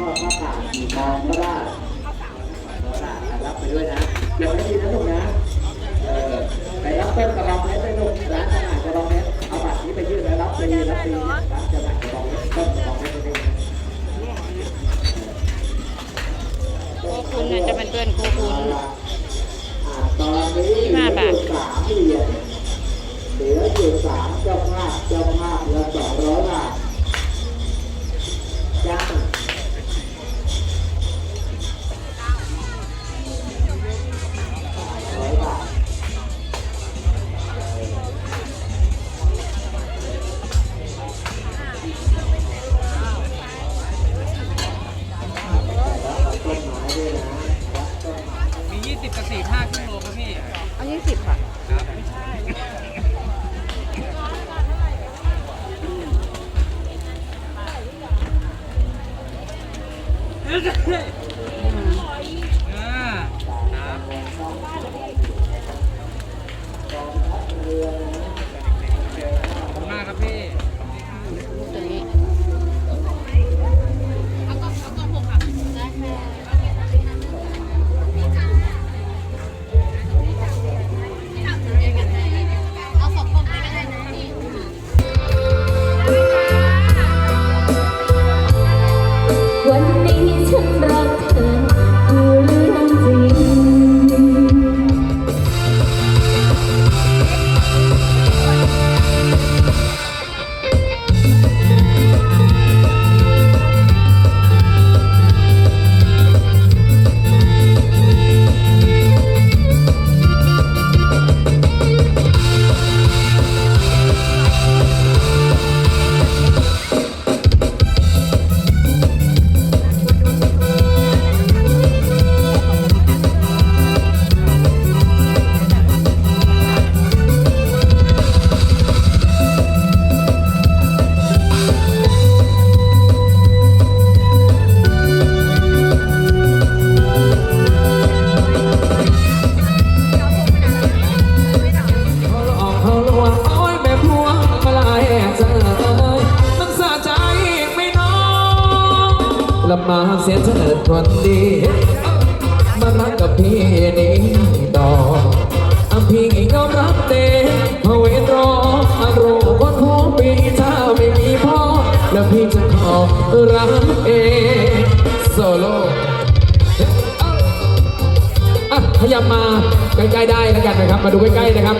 ก็พระบาทสีตาพระราช รำเอโซโล่อะขยับมาใกล้ๆได้แล้วกันนะครับ มาดูใกล้ๆนะครับ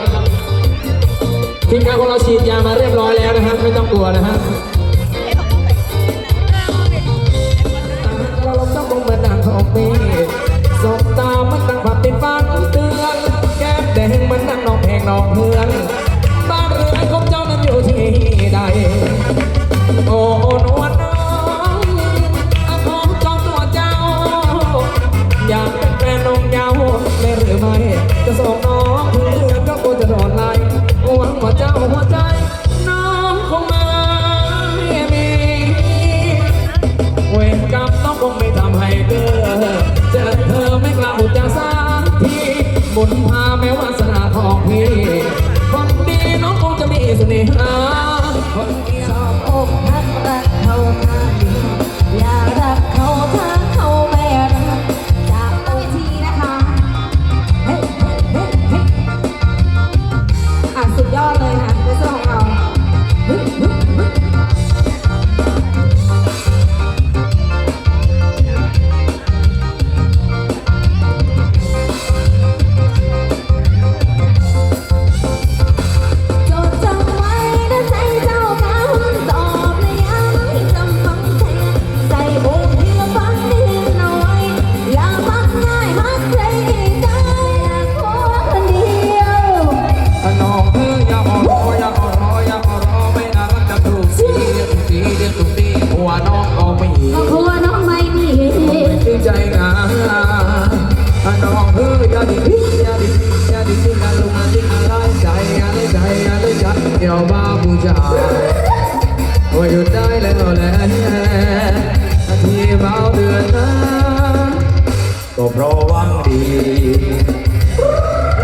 ทีมงานของเราฉีดยามาเรียบร้อยแล้วนะฮะไม่ต้องกลัวนะฮะ คนที่สองอกหักไป มีเบาเดือนก็เพราะวังดี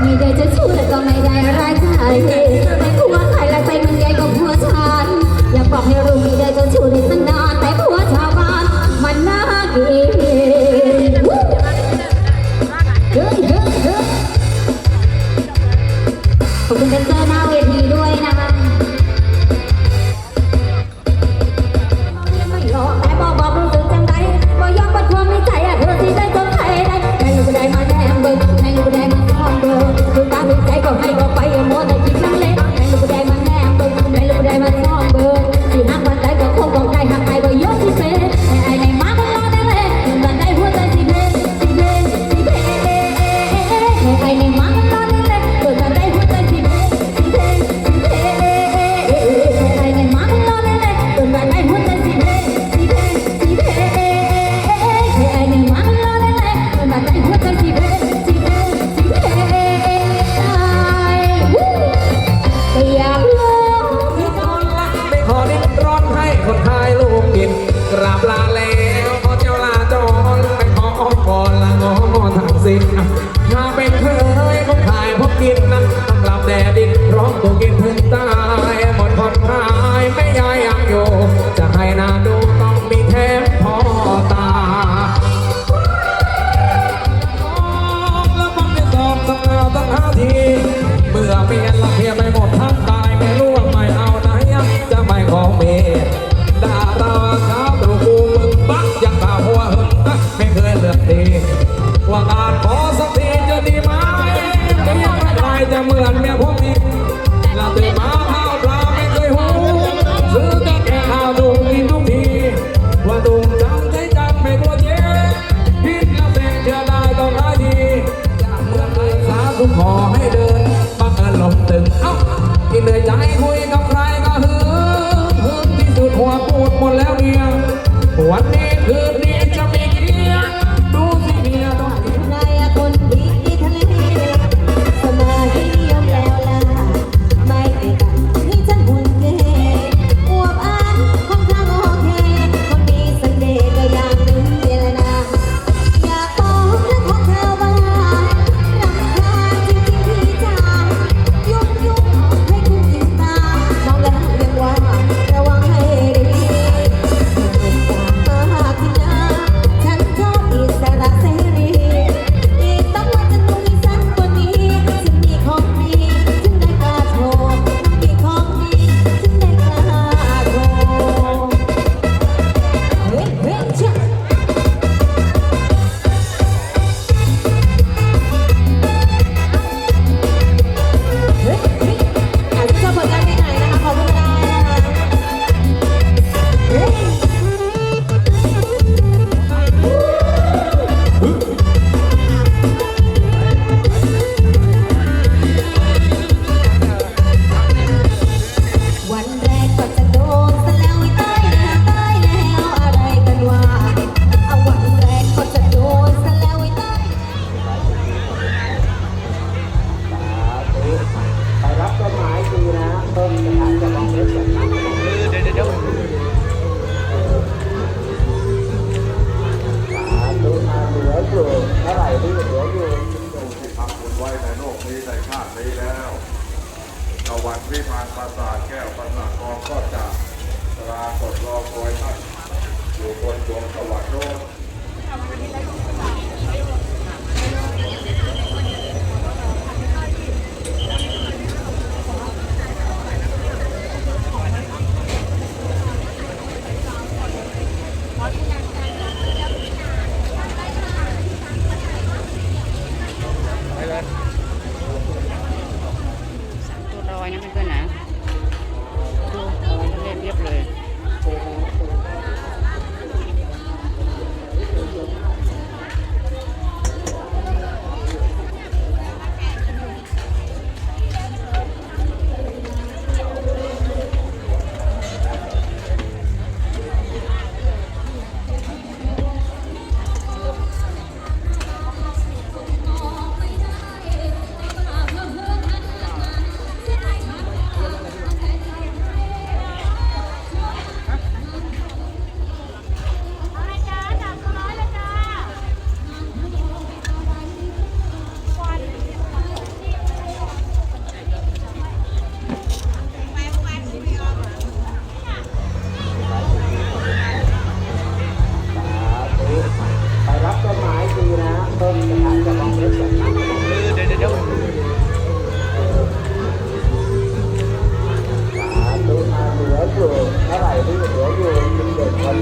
ม่ได้จะชู้แต่ก็ไม่ได้รักใครไม่กลัวใครรักไมันใหญ่กว่าฉันอยากบอกให้รู้ม่ได้จะชู้ได้นานแต่ผัวชาวบ้านมันน่าเกลียด กินนั้นงหลับแดดินร้องตัวกินพื้นตายหมดผ่อนคลายไม่ย้ายยังอยู่ จะให้นาดูต้องมีแทมพอตาแล้วมันไม่ตอบตั้งเอาตั้งหาที เมื่อเปลี่ยนละเพียไนี้แล้วตะวันวิมานปราสาทแก้วปราสาทองก็จะปรากฏรอคอยท่านอยู่บนดวงสวรรค์โลก